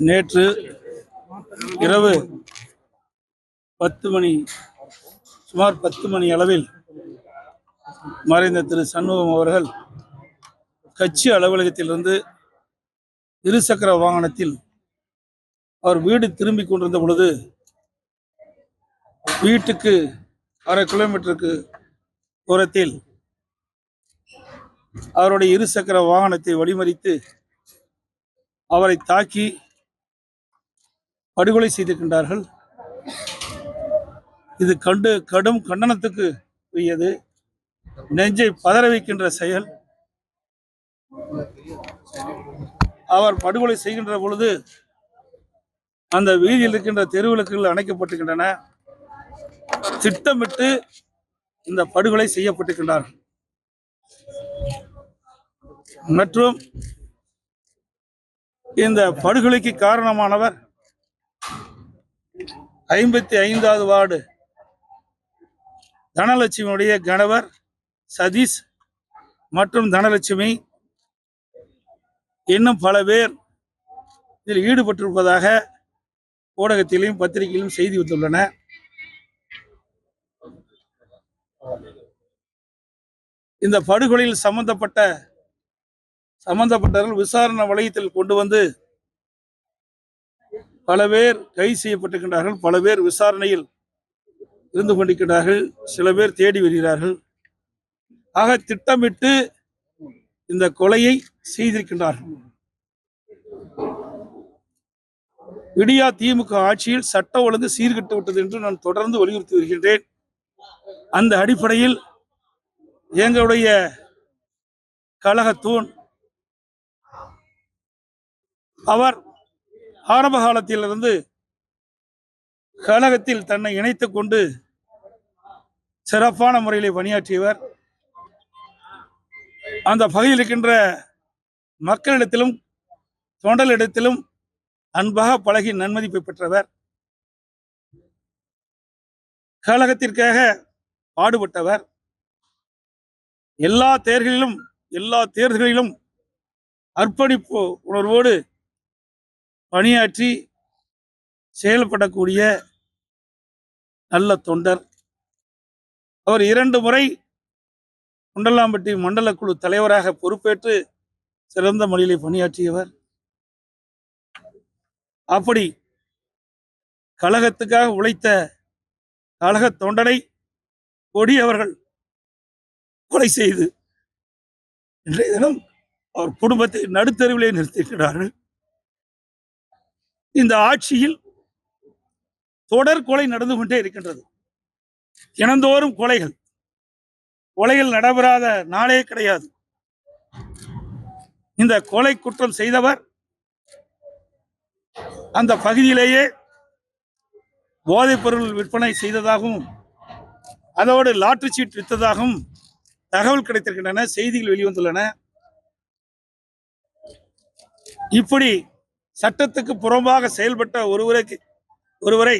நேற்று இரவு பத்து மணி சுமார் பத்து மணி அளவில் மறைந்த திரு சண்முகம் அவர்கள் கட்சி அலுவலகத்திலிருந்து இருசக்கர வாகனத்தில் அவர் வீடு திரும்பி கொண்டிருந்த பொழுது வீட்டுக்கு அரை கிலோமீட்டருக்கு தூரத்தில் அவருடைய இருசக்கர வாகனத்தை வழிமறித்து அவரை தாக்கி படுகொலை செய்திருக்கின்றார்கள். இது கண்டு கடும் கண்டனத்துக்கு உரியது. நெஞ்சை பதற வைக்கின்ற செயல். அவர் படுகொலை செய்கின்ற பொழுது அந்த வீதியில் இருக்கின்ற தெருவிளக்குகள் அணைக்கப்பட்டிருக்கின்றன. திட்டமிட்டு இந்த படுகொலை செய்யப்பட்டிருக்கின்றார்கள். மற்றும் இந்த படுகொலைக்கு காரணமானவர் ஐம்பத்தி ஐந்தாவது வார்டு. தனலட்சுமியுடைய கணவர் சதீஷ் மற்றும் தனலட்சுமி இன்னும் பல பேர் இதில் ஈடுபட்டிருப்பதாக ஊடகத்திலும் பத்திரிகையிலும் செய்தி வந்துள்ளன. இந்த படுகொலையில் சம்பந்தப்பட்ட சம்பந்தப்பட்டவர்கள் விசாரணை வளையத்தில் கொண்டு வந்து பல பேர் கைது செய்யப்பட்டிருக்கின்றார்கள் பல பேர் விசாரணையில் இருந்து கொண்டிருக்கிறார்கள் சில பேர் தேடி வருகிறார்கள். ஆக திட்டமிட்டு இந்த கொலையை செய்திருக்கின்றார்கள். விடியா திமுக ஆட்சியில் சட்ட ஒழுங்கு சீர்கெட்டு விட்டது என்று நான் தொடர்ந்து வலியுறுத்தி வருகின்றேன். அந்த அடிப்படையில் எங்களுடைய கழக தூண் அவர் ஆரம்ப காலத்திலிருந்து கழகத்தில் தன்னை இணைத்துக் கொண்டு சிறப்பான முறையிலே பணியாற்றியவர். அந்த பகுதியில் இருக்கின்ற மக்களிடத்திலும் தொண்டலிடத்திலும் அன்பாக பழகி நன்மதிப்பை பெற்றவர். கழகத்திற்காக பாடுபட்டவர். எல்லா தேர்களிலும் எல்லா தேர்தல்களிலும் அர்ப்பணிப்பு உணர்வோடு பணியாற்றி செயல்படக்கூடிய நல்ல தொண்டர். அவர் இரண்டு முறை குண்டலாம்பட்டி மண்டல குழு தலைவராக பொறுப்பேற்று சிறந்த மொழியிலே பணியாற்றியவர். அப்படி கழகத்துக்காக உழைத்த கழக தொண்டனை கொடியவர்கள் கொலை செய்து இன்றைய தினம் அவர் குடும்பத்தை நடுத்தருவிலே நிறுத்தியிருக்கிறார்கள். இந்த ஆட்சியில் தொடர் கொலை நடந்து கொண்டே இருக்கின்றது. தினந்தோறும் கொலைகள். கொலைகள் நடைபெறாத நாளே கிடையாது. இந்த கொலை குற்றம் செய்தவர் அந்த பகுதியிலேயே போதைப் பொருள் விற்பனை செய்ததாகவும் அதோடு லாட்டரி சீட் விற்றதாகவும் தகவல் கிடைத்திருக்கின்றன செய்திகள் வெளிவந்துள்ளன. இப்படி சட்டத்துக்கு புறம்பாக செயல்பட்ட ஒருவருக்கு ஒருவரை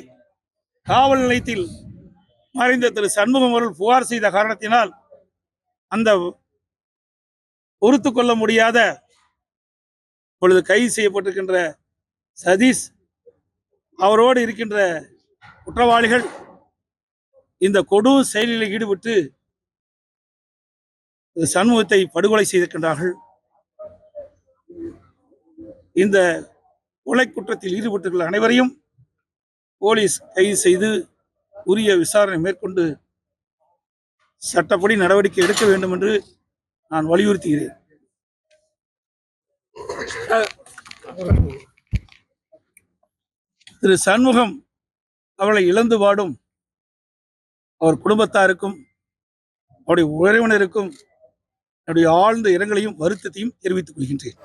காவல் நிலையத்தில் மறைந்த திரு சண்முகம் அவர்கள் புகார் செய்த காரணத்தினால் அந்த பொறுத்து கொள்ள முடியாத பொழுது கைது செய்யப்பட்டிருக்கின்ற சதீஷ் அவரோடு இருக்கின்ற குற்றவாளிகள் இந்த கொடூர் செயலில் ஈடுபட்டு சண்முகத்தை படுகொலை செய்திருக்கின்றார்கள். இந்த கொலை குற்றத்தில் ஈடுபட்டுள்ள அனைவரையும் போலீஸ் கைது செய்து உரிய விசாரணை மேற்கொண்டு சட்டப்படி நடவடிக்கை எடுக்க வேண்டும் என்று நான் வலியுறுத்துகிறேன். திரு சண்முகம் அவளை இழந்து வாடும் அவர் குடும்பத்தாருக்கும் அவருடைய உறவினருக்கும் என்னுடைய ஆழ்ந்த இரங்கலையும் வருத்தத்தையும் தெரிவித்துக் கொள்கின்றேன்.